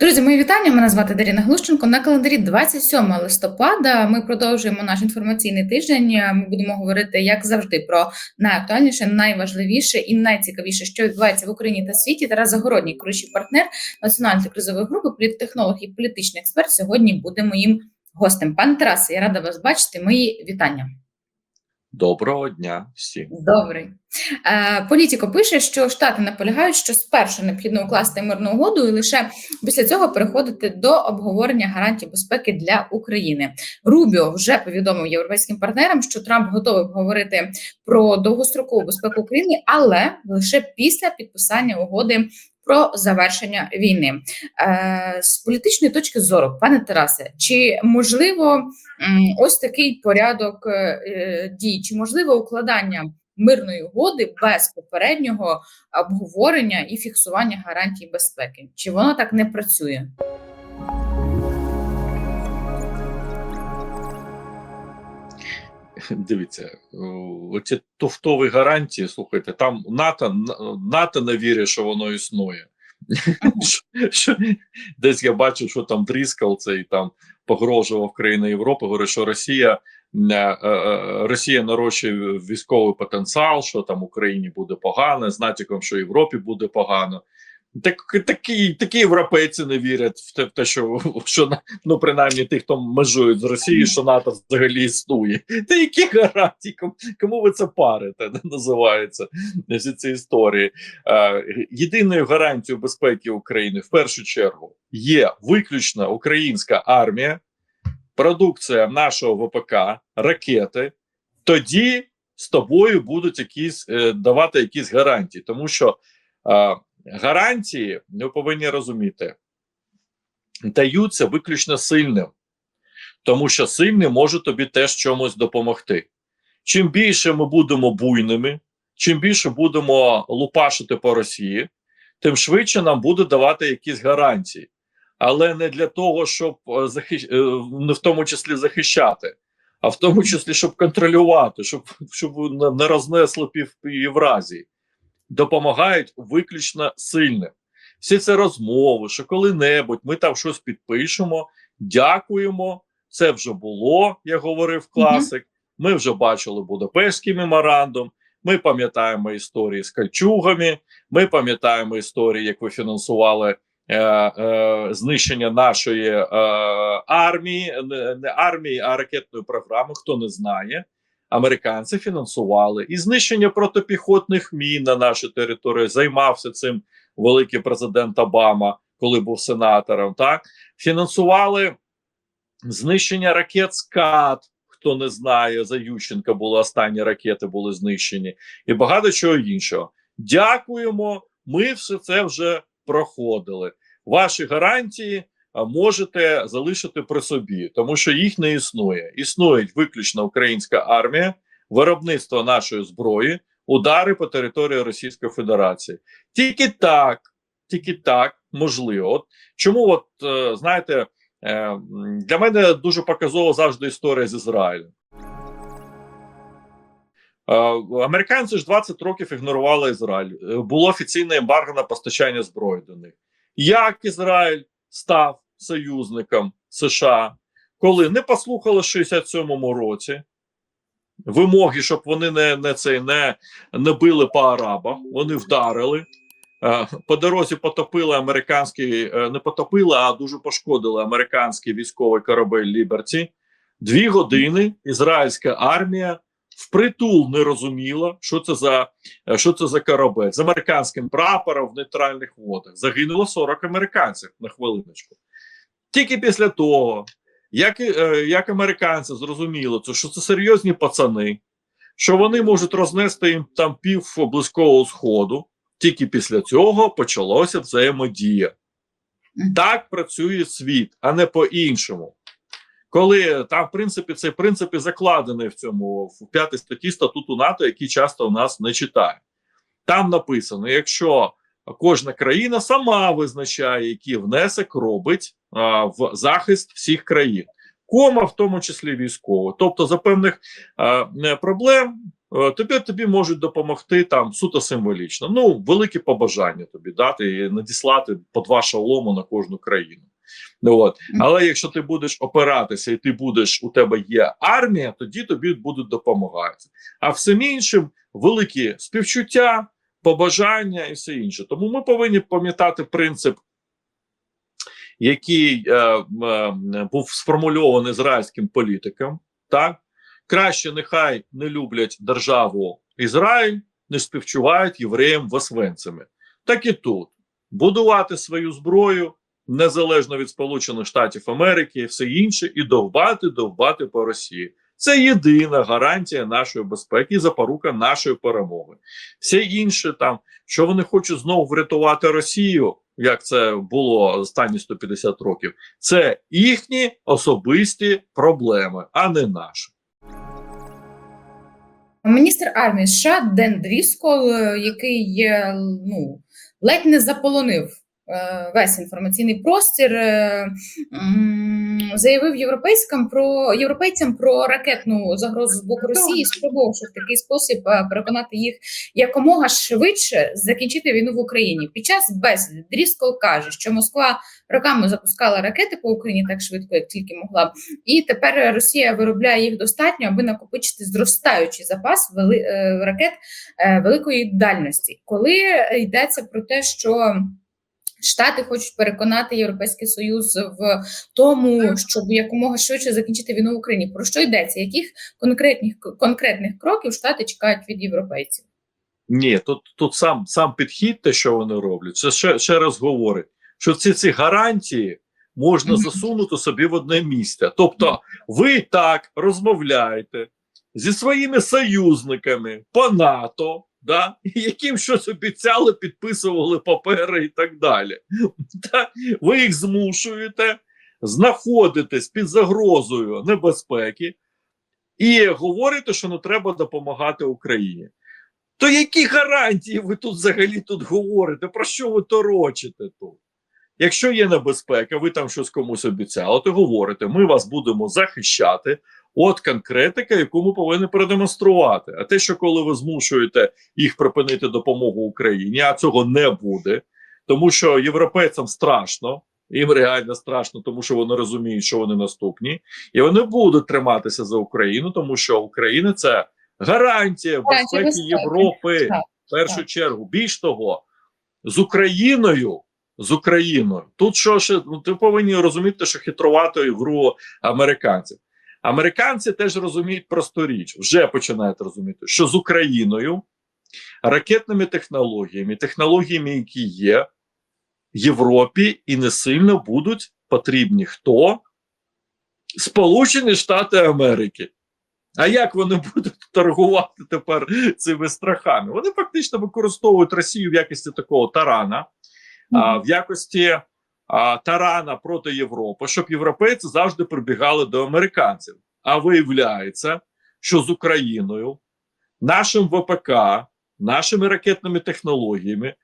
Друзі, мої вітання. Мене звати Даріна Глущенко. На календарі 27 листопада. Ми продовжуємо наш інформаційний тиждень. Ми будемо говорити, як завжди, про найактуальніше, найважливіше і найцікавіше, що відбувається в Україні та світі. Тарас Загородній, керуючий партнер національної кризової групи, політтехнолог і політичний експерт. Сьогодні буде моїм гостем. Пане Тарасе, я рада вас бачити. Мої вітання. Доброго дня всім. Добрий. Е, Політіко пише, що Штати наполягають, що спершу необхідно укласти мирну угоду і лише після цього переходити до обговорення гарантій безпеки для України. Рубіо вже повідомив європейським партнерам, що Трамп готовий говорити про довгострокову безпеку України, але лише після підписання угоди. Про завершення війни Е, з політичної точки зору, пане Тарасе, чи можливо ось такий порядок е, е, дій, чи можливо укладання мирної угоди без попереднього обговорення і фіксування гарантій безпеки? Чи воно так не працює? Дивіться, оці туфтові гарантії, слухайте, там НАТО, НАТО не вірить, що воно існує. Що- Десь я бачу, що там Дріскал цей там погрожував країни Європи, говорить, що Росія, е, е, Росія нарощує військовий потенціал, що там Україні буде погано, з натяком, що Європі буде погано. Так, такі, такі європейці не вірять в те, в те, що, що ну принаймні ті, хто межують з Росією, що НАТО взагалі існує. Та які гарантії? Кому, ви це парите? Називається всі ці історії. Е, єдиною гарантією безпеки України в першу чергу є виключно українська армія, продукція нашого ВПК, ракети. Тоді з тобою будуть якісь е, давати якісь гарантії, тому що. Гарантії, ви повинні розуміти, даються виключно сильним, тому що сильний може тобі теж чомусь допомогти. Чим більше ми будемо буйними, чим більше будемо лупашити по Росії, тим швидше нам буде давати якісь гарантії. Але не для того, щоб е, захищ... е, не в тому числі захищати, а в тому числі, щоб контролювати, щоб щоб не- не рознесли пів Євразії допомагають виключно сильним. Всі це розмови, що коли-небудь ми там щось підпишемо, дякуємо. Це вже було, як говорив класик. Ми вже бачили Будапештський меморандум. Ми пам'ятаємо історії з кальчугами. Ми пам'ятаємо історії, як ви фінансували е, е, знищення нашої е, армії, не, не армії, а ракетної програми. Хто не знає, американці фінансували і знищення протипіхотних мін на нашій території. Займався цим великий президент Обама, коли був сенатором. Так фінансували знищення ракет «Скат», Хто не знає, за Ющенка були останні ракети були знищені, і багато чого іншого. Дякуємо. Ми все це вже проходили. Ваші гарантії можете залишити при собі, тому що їх не існує. Існує виключно українська армія, виробництво нашої зброї, удари по території Російської Федерації. Тільки так, тільки так можливо. От чому, от е, знаєте, е, для мене дуже показова завжди історія з Ізраїлем. Е, Американці ж 20 років ігнорували Ізраїль. Було офіційне ембарго на постачання зброї до них. Як Ізраїль став союзником США, коли не послухали в 67-му році вимоги, щоб вони не, не, цей, не, не били по арабах, вони вдарили. Е, По дорозі потопили американський, е, не потопили, а дуже пошкодили американський військовий корабель Ліберті. Дві години ізраїльська армія впритул не розуміла, що це за е, що це за корабель з американським прапором в нейтральних водах. Загинуло 40 американців на хвилиночку. Тільки після того, як, е, як американці зрозуміли, що це серйозні пацани, що вони можуть рознести їм там пів близького сходу. Тільки після цього почалося взаємодія. Так працює світ, а не по-іншому. Коли там, в принципі, цей принцип і закладений в цьому в п'ятій статті статуту НАТО, який часто у нас не читає. Там написано: якщо кожна країна сама визначає, який внесок робить а, в захист всіх країн, кома, в тому числі військово. Тобто, за певних а, проблем е, тобі, тобі можуть допомогти там суто символічно. Ну, велике побажання тобі дати і надіслати по два шолому на кожну країну. Ну, от. Але якщо ти будеш опиратися і ти будеш, у тебе є армія, тоді тобі будуть допомагати. А всім іншим великі співчуття, побажання і все інше. Тому ми повинні пам'ятати принцип, який е, е, був сформульований ізраїльським політиком. Так краще нехай не люблять державу Ізраїль, не співчувають євреям восвенцями. Так і тут будувати свою зброю незалежно від Сполучених Штатів Америки і все інше, і довбати, довбати по Росії. Це єдина гарантія нашої безпеки запорука нашої перемоги. Все інше там, що вони хочуть знову врятувати Росію, як це було останні 150 років, це їхні особисті проблеми, а не наші. Міністр армії США Ден Дріскол, е, який ну ледь не заполонив весь інформаційний простір, е, заявив європейським про європейцям про ракетну загрозу з боку Росії, спробувавши в такий спосіб е, переконати їх якомога швидше закінчити війну в Україні. Під час бесіди Дріскол каже, що Москва роками запускала ракети по Україні так швидко, як тільки могла. І тепер Росія виробляє їх достатньо, аби накопичити зростаючий запас вели, е, ракет е, великої дальності. Коли йдеться про те, що Штати хочуть переконати Європейський Союз в тому, щоб якомога швидше закінчити війну в Україні. Про що йдеться? Яких конкретних конкретних кроків Штати чекають від європейців? Ні, тут тут сам сам підхід, те, що вони роблять, це ще ще раз говорить, що ці ці гарантії можна Мгм. засунути собі в одне місце. Тобто, ви так розмовляєте зі своїми союзниками по НАТО, да, яким щось обіцяли, підписували папери і так далі. Та, ви їх змушуєте знаходитись під загрозою небезпеки і говорите, що не треба допомагати Україні. То які гарантії ви тут взагалі тут говорите? Про що ви торочите тут? Якщо є небезпека, ви там щось комусь обіцяли, то говорите, ми вас будемо захищати. От конкретика, яку ми повинні продемонструвати. А те, що коли ви змушуєте їх припинити допомогу Україні, а цього не буде, тому що європейцям страшно, їм реально страшно, тому що вони розуміють, що вони наступні, і вони будуть триматися за Україну, тому що Україна це гарантія безпеки. Європи в першу чергу. Більш того, з Україною. З Україною тут що ще ну, ти повинні розуміти, що хитрувати гру американців. Американці теж розуміють просту річ, вже починають розуміти, що з Україною ракетними технологіями, технологіями, які є в Європі, і не сильно будуть потрібні хто? Сполучені Штати Америки. А як вони будуть торгувати тепер цими страхами? Вони фактично використовують Росію в якості такого тарана, а, в якості а, тарана проти Європи, щоб європейці завжди прибігали до американців. А виявляється, що з Україною, нашим ВПК, нашими ракетними технологіями,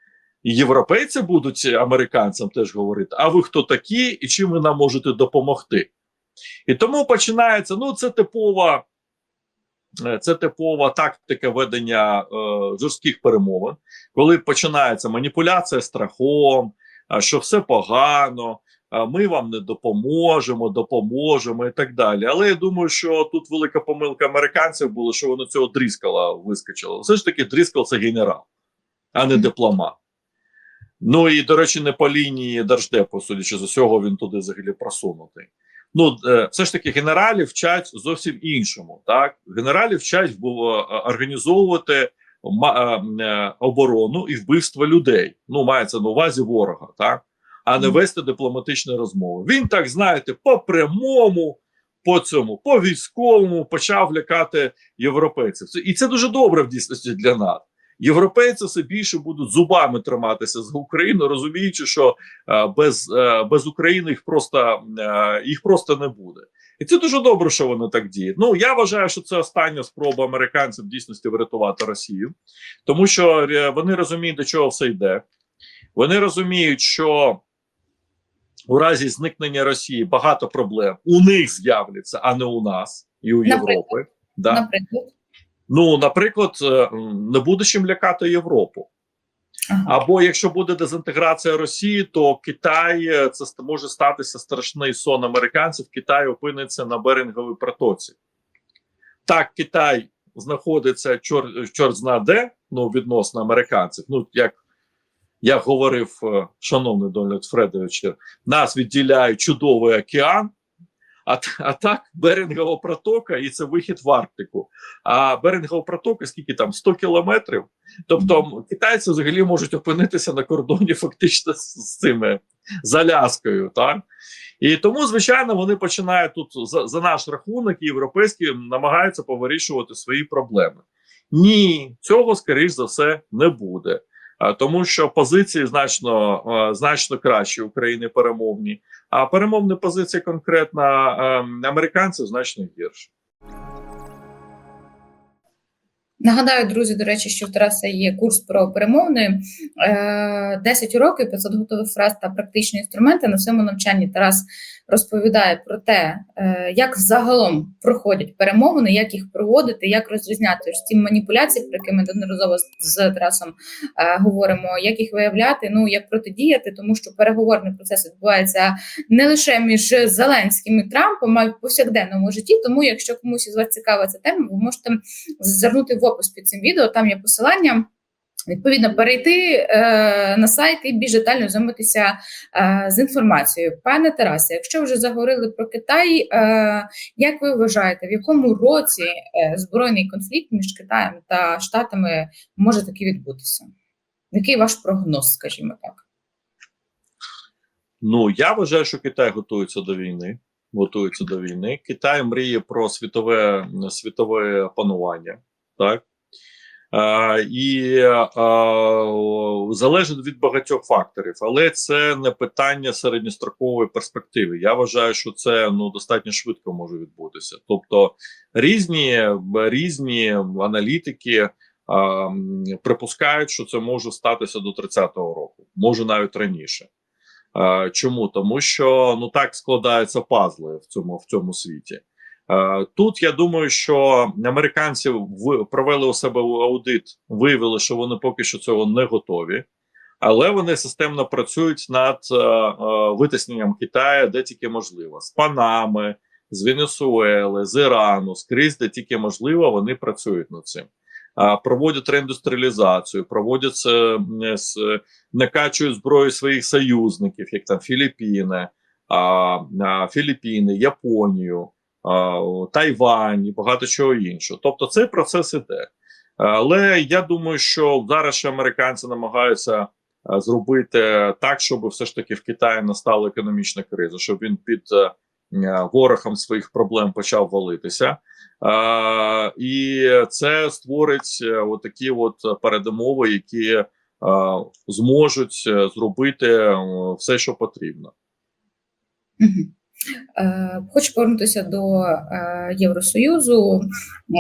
і європейці будуть американцям теж говорити: а ви хто такі і чим ви нам можете допомогти? І тому починається: ну, це типова. е, Це типова тактика ведення е, жорстких перемовин, коли починається маніпуляція страхом, що все погано, ми вам не допоможемо, допоможемо і так далі. Але я думаю, що тут велика помилка американців була, що вони цього дріскала вискочили. Все ж таки, дріскал це генерал, а не дипломат. Ну і, до речі, не по лінії Держдепу, судячи з усього, він туди взагалі просунутий. Ну, е, все ж таки, генералів вчать зовсім іншому. Так, генералів вчать бу- е, організовувати оборону і вбивство людей. Ну, мається на увазі ворога, так, а не вести дипломатичні розмови. Він так знаєте, по прямому, по цьому, по військовому почав лякати європейців. І це дуже добре в дійсності для нас. Європейці все більше будуть зубами триматися за Україну, розуміючи, що е, без, е, без України їх просто, е, їх просто не буде. І це дуже добре, що вони так діють. Ну я вважаю, що це остання спроба американців в дійсності врятувати Росію, тому що е, вони розуміють, до чого все йде. Вони розуміють, що у разі зникнення Росії багато проблем у них з'являться, а не у нас і у Наприклад? Європи. Да? Наприклад, Ну, наприклад, е, не буде чим лякати Європу. Або якщо буде дезінтеграція Росії, то Китай е, це може статися страшний сон американців. Китай опиниться на Беринговій протоці. Так, Китай знаходиться чор, чорт зна де, ну відносно американців. Ну як як говорив е, шановний Дональд Фредович, нас відділяє чудовий океан. А, а так Берингова протока і це вихід в Арктику. А Берингова протока, скільки там 100 кілометрів. Тобто китайці взагалі можуть опинитися на кордоні фактично з, з цими з Аляскою. Так? І тому, звичайно, вони починають тут за, за наш рахунок, і європейські намагаються повирішувати свої проблеми. Ні, цього скоріш за все не буде. Тому що позиції значно, значно кращі України перемовні, а перемовні позиції конкретно ем, американців значно гірші. Нагадаю, друзі, до речі, що в Тараса є курс про перемовини. Е, 10 уроків, 500 готових фраз та практичні інструменти. На цьому навчанні Тарас розповідає про те, е, як загалом проходять перемовини, як їх проводити, як розрізняти ось ці маніпуляції, про які ми неодноразово з- з Тарасом е, говоримо, як їх виявляти, ну як протидіяти, тому що переговорний процес відбувається не лише між Зеленським і Трампом, а й в повсякденному житті. Тому, якщо комусь із вас цікава ця тема, ви можете звернути в опис під цим відео. Там є посилання. Відповідно, перейти е, на сайт і більш детально знайомитися е, з інформацією. Пане Тарасе, якщо вже заговорили про Китай, е, як ви вважаєте, в якому році е, збройний конфлікт між Китаєм та Штатами може таки відбутися? Який ваш прогноз, скажімо так? Ну я вважаю, що Китай готується до війни. Готується до війни. Китай мріє про світове світове панування, так а, і а, залежить від багатьох факторів, але це не питання середньострокової перспективи. Я вважаю, що це ну достатньо швидко може відбутися. Тобто різні різні аналітики. а, Припускають, що це може статися до 30-го року, може навіть раніше. Е, Чому? Тому що ну так складаються пазли в цьому в цьому світі. Е, Тут я думаю, що американці провели у себе аудит, виявили, що вони поки що цього не готові, але вони системно працюють над е, е, витисненням Китаю, де тільки можливо, з Панами, з Венесуели, з Ірану, скрізь, де тільки можливо, вони працюють над цим. Проводять реіндустріалізацію, проводять накачують зброю своїх союзників, як там Філіппіни, Філіппіни, Японію, Тайвань і багато чого іншого. Тобто цей процес іде. Але я думаю, що зараз ще американці намагаються зробити так, щоб все ж таки в Китаї настала економічна криза, щоб він під е, е, ворохом своїх проблем почав валитися. І це створить е, отакі от передумови, які е, зможуть е, зробити е, все, що потрібно. Е, Хочу повернутися до е, Євросоюзу,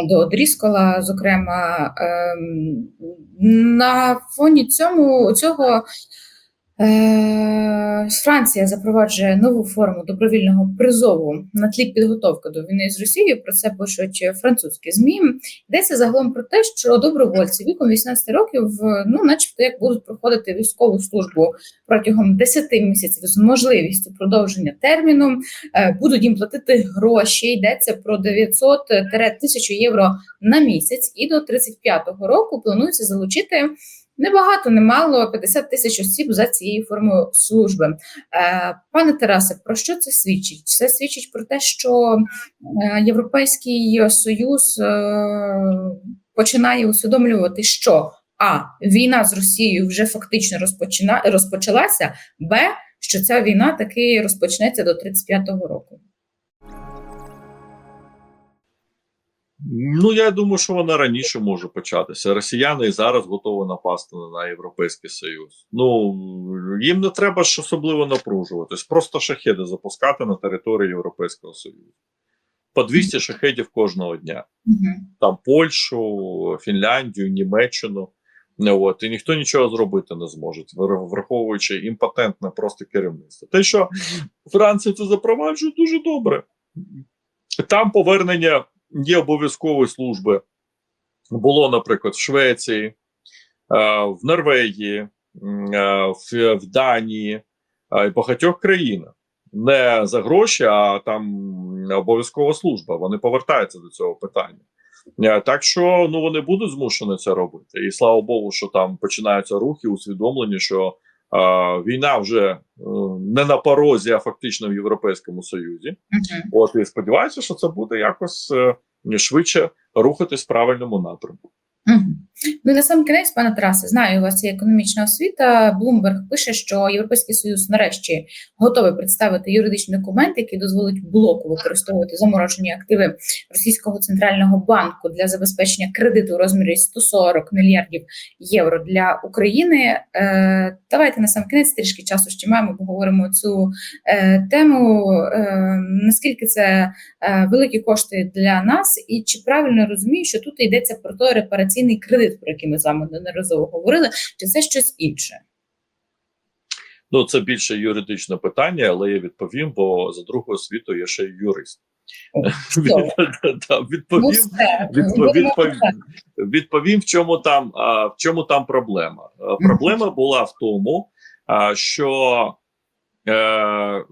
до Дріскола. Зокрема, ем, на фоні цьому цього е, Франція запроваджує нову форму добровільного призову на тлі підготовки до війни з Росією. Про це пишуть французькі змі. Йдеться загалом про те, що добровольці віком 18 років, е, ну, начебто, як будуть проходити військову службу протягом 10 місяців з можливістю продовження терміну, е, будуть їм платити гроші. Йдеться про 900-1000 євро на місяць, і до 35-го року планується залучити. Небагато, немало 50 тисяч осіб за цією формою служби. Е, пане Тарасе, про що це свідчить? Це свідчить про те, що е, Європейський Союз е, починає усвідомлювати, що а війна з Росією вже фактично розпочина, розпочалася, б що ця війна таки розпочнеться до 35-го року. Ну я думаю, що вона раніше може початися. Росіяни і зараз готові напасти на Європейський Союз. Ну їм не треба ж особливо напружуватись, просто шахеди запускати на території Європейського Союзу. По 200 шахедів кожного дня. Угу. Там Польщу, Фінляндію, Німеччину. От і ніхто нічого зробити не зможе, враховуючи імпотентне просто керівництво. Те, що Франція це запроваджує, дуже добре. Там повернення є обов'язкової служби було, наприклад, в Швеції, е, в Норвегії, е, в, Данії е, і багатьох країнах. Не за гроші, а там обов'язкова служба. Вони повертаються до цього питання. Так що ну вони будуть змушені це робити. І слава Богу, що там починаються рухи, усвідомлені, що війна вже е, не на порозі, а фактично в Європейському Союзі. Мгм. От і сподіваюся, що це буде якось е, швидше рухатись в правильному напрямку. Ну і на сам кінець, пане Тарасе, знаю, у вас є економічна освіта. Блумберг пише, що Європейський Союз нарешті готовий представити юридичний документ, який дозволить блоку використовувати заморожені активи російського центрального банку для забезпечення кредиту у розмірі 140 мільярдів євро для України. Е, давайте на сам кінець трішки часу ще маємо, поговоримо цю е, тему. Е, наскільки це е, великі кошти для нас, і чи правильно розумію, що тут йдеться про той репараційний кредит, про який ми з вами неодноразово говорили, чи це щось інше? Ну це більше юридичне питання, але я відповім, бо за другого світу я ще й юрист. Ну, Відповім, відповім, відповім, в чому там в чому там проблема. Проблема була в тому, що е, е,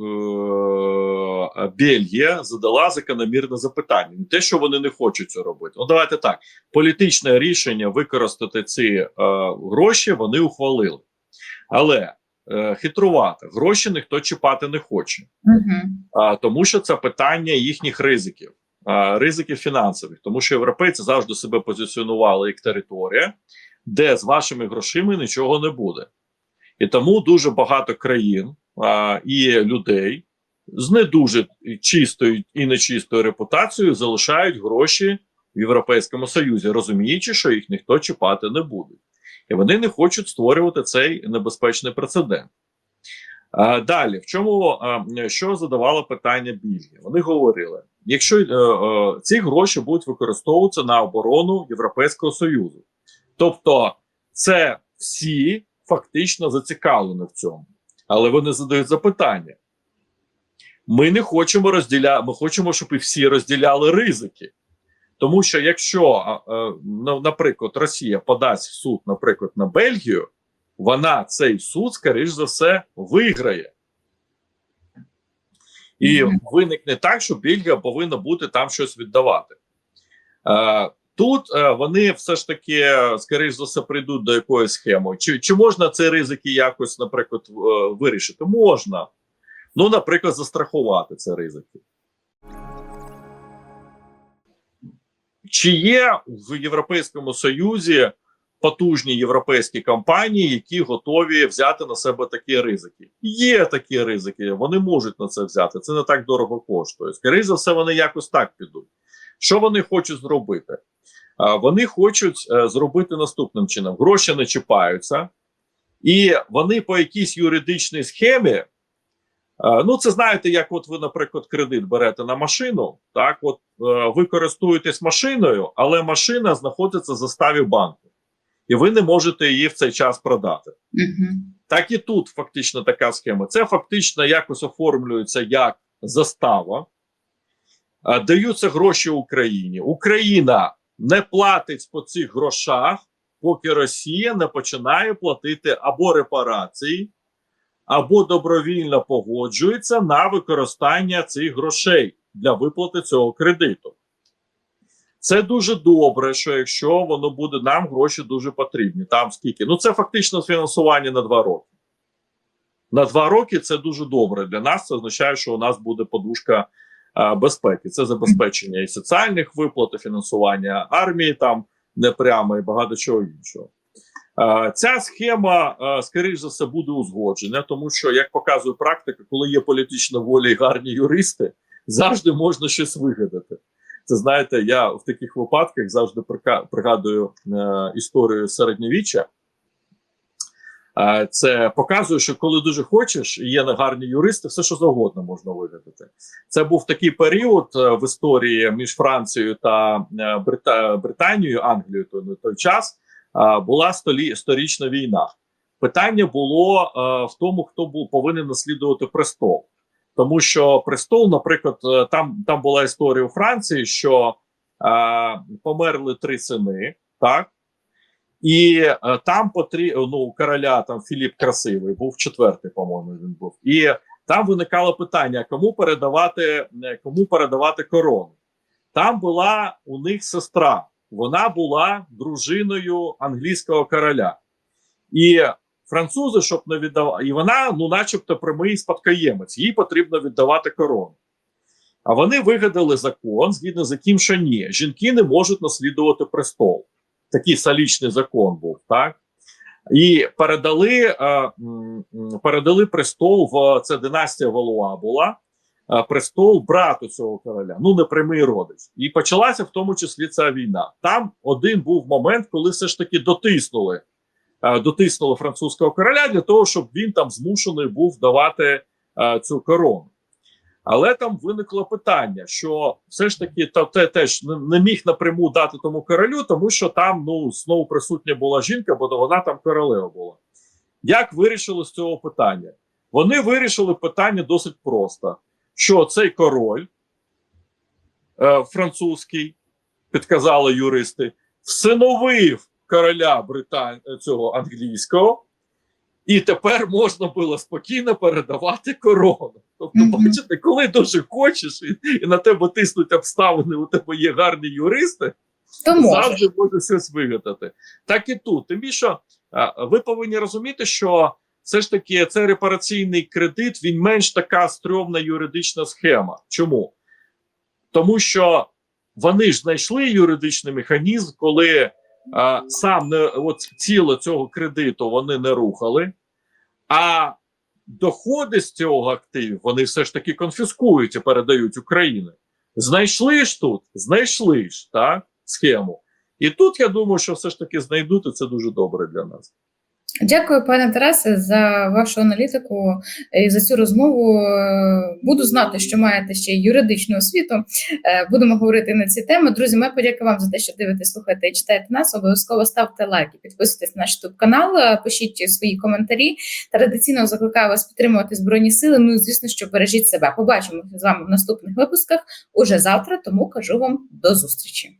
Бельгія задала закономірне запитання. Не те, що вони не хочуть це робити. Ну давайте так. Політичне рішення використати ці е, гроші вони ухвалили, але е, хитрувати гроші ніхто чіпати не хоче. Мгм. А, тому що це питання їхніх ризиків, а, ризиків фінансових, тому що європейці завжди себе позиціонували як територія, де з вашими грошима нічого не буде. І тому дуже багато країн а, і людей з не дуже чистою і нечистою репутацією залишають гроші в Європейському Союзі, розуміючи, що їх ніхто чіпати не буде. І вони не хочуть створювати цей небезпечний прецедент. А, далі, в чому а, що задавало питання Більгі? Вони говорили: якщо е, е, ці гроші будуть використовуватися на оборону Європейського Союзу, тобто це всі фактично зацікавлені в цьому, але вони задають запитання. Ми не хочемо розділяти, ми хочемо, щоб і всі розділяли ризики. Тому що якщо, наприклад, Росія подасть в суд, наприклад, на Бельгію, вона цей суд, скоріш за все, виграє. І виникне так, що Бельгія повинна бути там щось віддавати. Е, тут е, вони все ж таки, е, скоріш за все, прийдуть до якоїсь схеми. Чи, чи можна ці ризики якось, наприклад, вирішити? Можна. Ну, наприклад, застрахувати ці ризики. Чи є в Європейському Союзі потужні європейські компанії, які готові взяти на себе такі ризики? Є такі ризики, вони можуть на це взяти. Це не так дорого коштує. Скоріше за все, вони якось так підуть. Що вони хочуть зробити? Вони хочуть е, зробити наступним чином: гроші не чіпаються, і вони по якійсь юридичній схемі. Е, Ну, це знаєте, як от ви, наприклад, кредит берете на машину, так от е, ви користуєтесь машиною, але машина знаходиться в заставі банку, і ви не можете її в цей час продати. Мгм. Так і тут фактично така схема. Це фактично якось оформлюється як застава, а, даються гроші Україні. Україна не платить по цих грошах, поки Росія не починає платити або репарації, або добровільно погоджується на використання цих грошей для виплати цього кредиту. Це дуже добре, що якщо воно буде, нам гроші дуже потрібні. Там скільки? Ну, це фактично фінансування на два роки. На два роки це дуже добре для нас. Це означає, що у нас буде подушка а, безпеки. Це забезпечення і соціальних виплат, і фінансування армії там непрямо і багато чого іншого. А, ця схема, а, скоріш за все, буде узгоджена, тому що, як показує практика, коли є політична воля і гарні юристи, завжди можна щось вигадати. Це знаєте, я в таких випадках завжди пригадую е, історію середньовіччя. Е, це показує, що коли дуже хочеш, і є гарні юристи, все що завгодно можна вигадати. Це був такий період е, в історії між Францією та е, Брита... Британією, Англією то на той час. Була сторічна війна. Питання було е, в тому, хто був повинен наслідувати престол. Тому що престол, наприклад, е, там, там була історія у Франції, що е, померли три сини, так? І е, там потрі... ну, короля там Філіп Красивий був четвертий, по-моєму, він був. І там виникало питання: кому передавати, кому передавати корону. Там була у них сестра, вона була дружиною англійського короля. І французи, щоб не віддавати, і вона, ну, начебто, прямий спадкоємець, їй потрібно віддавати корону. А вони вигадали закон, згідно з яким що ні, жінки не можуть наслідувати престол. Такий салічний закон був, так? І передали, е, передали престол в це династія Валуа була. Е, Престол брату цього короля, ну не прямий родич, і почалася в тому числі ця війна. Там один був момент, коли все ж таки дотиснули, е, дотиснули французького короля для того, щоб він там змушений був давати е, цю корону. Але там виникло питання, що все ж таки та те теж не, міг напряму дати тому королю, тому що там ну знову присутня була жінка, бо вона там королева була. Як вирішили з цього питання? Вони вирішили питання досить просто: що цей король е, французький, підказали юристи, всиновив короля Британ... цього англійського, і тепер можна було спокійно передавати корону. Тобто, Мгм. бачите, коли дуже хочеш, і, і на тебе тиснуть обставини, у тебе є гарні юристи, То завжди може щось вигадати. Так і тут. Тим більше ви повинні розуміти, що все ж таки цей репараційний кредит він менш така стрьомна юридична схема. Чому? Тому що вони ж знайшли юридичний механізм, коли а, сам не от ціло цього кредиту вони не рухали, а доходи з цього активів вони все ж таки конфіскують і передають Україні. Знайшли ж тут, знайшли ж так, схему. І тут я думаю, що все ж таки знайдуть, і це дуже добре для нас. Дякую, пане Тарасе, за вашу аналітику і за цю розмову. Е, Буду знати, що маєте ще юридичну освіту. Е, Будемо говорити на ці теми. Друзі, ми подяка вам за те, що дивитесь, слухаєте і читаєте нас. Обов'язково ставте лайки, підписуйтесь на наш канал, е, пишіть свої коментарі. Традиційно закликаю вас підтримувати збройні сили. Ну і звісно, що бережіть себе. Побачимося з вами в наступних випусках уже завтра. Тому кажу вам до зустрічі.